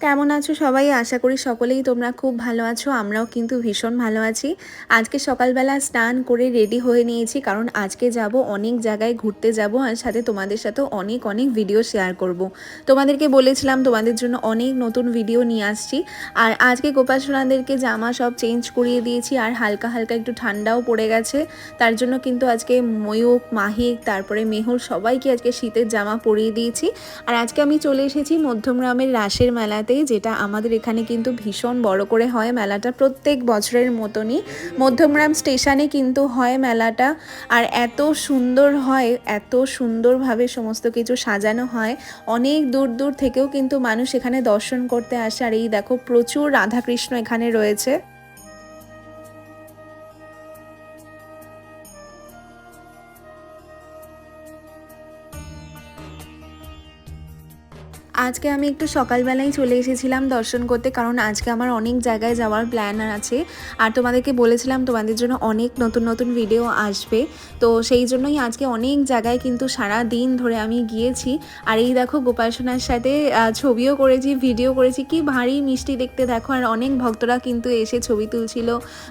কেমন আছো সবাই? আশা করি সকলেই তোমরা খুব ভালো আছো, আমরাও কিন্তু ভীষণ ভালো আছি। আজকে সকালবেলা স্নান করে রেডি হয়ে নিয়েছি, কারণ আজকে যাব অনেক জায়গায় ঘুরতে যাব আর সাথে তোমাদের সাথেও অনেক অনেক ভিডিও শেয়ার করব। তোমাদেরকে বলেছিলাম তোমাদের জন্য অনেক নতুন ভিডিও নিয়ে আসছি। আর আজকে গোপালসনাদেরকে জামা সব চেঞ্জ করিয়ে দিয়েছি আর হালকা হালকা একটু ঠান্ডাও পড়ে গেছে। তার জন্য কিন্তু আজকে ময়ূক, মাহিক, তারপরে মেহুর সবাইকে আজকে শীতের জামা পরিয়ে দিয়েছি। আর আজকে আমি চলে এসেছি মধ্যমগ্রামের রাসের মেলাতে যেটা আমাদের এখানে কিন্তু ভীষণ বড় করে হয় মেলাটা প্রত্যেক বছরের মতনই। মধ্যমগ্রাম স্টেশনে কিন্তু হয় মেলাটা। আর এত সুন্দর হয়, এত সুন্দরভাবে সমস্ত কিছু সাজানো হয়। অনেক দূর দূর থেকেও কিন্তু মানুষ এখানে দর্শন করতে আসে। আর এই দেখো, প্রচুর রাধাকৃষ্ণ এখানে রয়েছে। আজকে আমি একটু সকালবেলায় চলে এসেছিলাম দর্শন করতে, কারণ আজকে আমার অনেক জায়গায় যাওয়ার প্ল্যান আছে। আর তোমাদেরকে বলেছিলাম তোমাদের জন্য অনেক নতুন নতুন ভিডিও আসবে। তো সেই জন্যই আজকে অনেক জায়গায় কিন্তু সারা দিন ধরে আমি গিয়েছি। আর এই দেখো গোপালসোনার সাথে ছবিও করেছি ভিডিও করেছি। কি ভারী মিষ্টি দেখতে দেখো। আর অনেক ভক্তরা কিন্তু এসে ছবি তুলছিল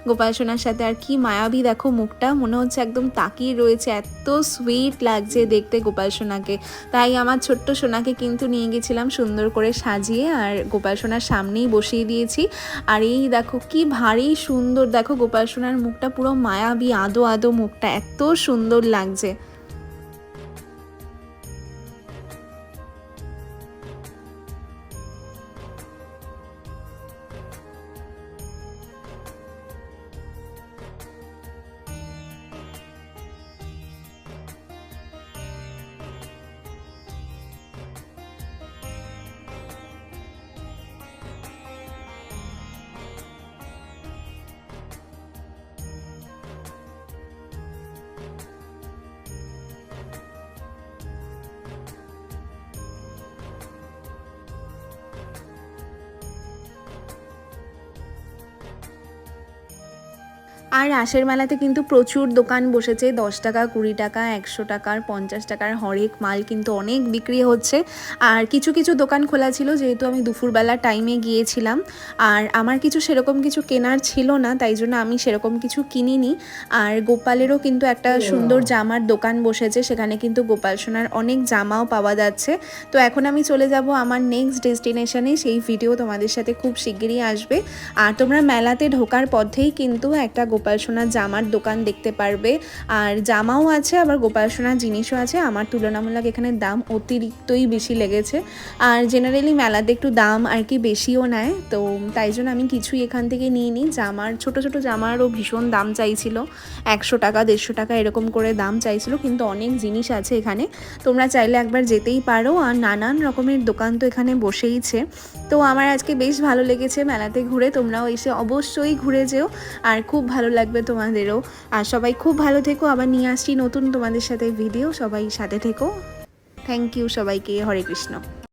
গোপালসোনার সাথে। আর কি মায়াবী দেখো মুখটা, মনে হচ্ছে একদম তাকিয়ে রয়েছে। এত সুইট লাগছে দেখতে গোপালসোনাকে তাই আমার ছোট্ট সোনাকে কিন্তু নিয়ে গেছি দিয়েছিলাম সুন্দর করে সাজিয়ে আর গোপাল সোনার সামনেই বসিয়ে দিয়েছি। আর এই দেখো কি ভারী সুন্দর, দেখো গোপাল সোনার মুখটা পুরো মায়াবী, আদো আদো মুখটা, এত সুন্দর লাগছে। আর রাসের মেলাতে কিন্তু প্রচুর দোকান বসেছে দশ টাকা কুড়ি টাকা একশো টাকার পঞ্চাশ টাকার হরেক মাল কিন্তু অনেক বিক্রি হচ্ছে। আর কিছু কিছু দোকান খোলা ছিল যেহেতু আমি দুপুরবেলা টাইমে গিয়েছিলাম। আর আমার কিছু সেরকম কিছু কেনার ছিল না তাই জন্য আমি সেরকম কিছু কিনিনি। আর গোপালেরও কিন্তু একটা সুন্দর জামার দোকান বসেছে সেখানে কিন্তু গোপাল সোনার অনেক জামাও পাওয়া যাচ্ছে। তো এখন আমি চলে যাব আমার নেক্সট ডেস্টিনেশনে সেই ভিডিও তোমাদের সাথে খুব শিগগিরই আসবে। আর তোমরা মেলাতে ঢোকার পথেই কিন্তু একটা গোপাল সোনার জামার দোকান দেখতে পারবে। আর জামাও আছে, আবার গোপাল সোনার জিনিসও আছে। আমার তুলনামূলক এখানে দাম অতিরিক্তই বেশি লেগেছে। আর জেনারেলি মেলাতে একটু দাম আর কি বেশিও নেয়। তো তাই জন্য আমি কিছুই এখান থেকে নিয়ে নিই জামার, ছোট ছোট জামারও ভীষণ দাম চাইছিল। একশো টাকা, দেড়শো টাকা এরকম করে দাম চাইছিল। কিন্তু অনেক জিনিস আছে এখানে। তোমরা চাইলে একবার যেতেই পারো। আর নানান রকমের দোকান তো এখানে বসেইছে। তো আমার আজকে বেশ ভালো লেগেছে মেলাতে ঘুরে। তোমরাও এসে অবশ্যই ঘুরে যেও, আর খুব ভালো লাগবে তোমাদেরও। আর সবাই খুব ভালো থেকো, আবার নিয়ে আসছি নতুন তোমাদের সাথে ভিডিও সবাই সাথে থেকো। থ্যাংক ইউ সবাইকে, হরে কৃষ্ণ।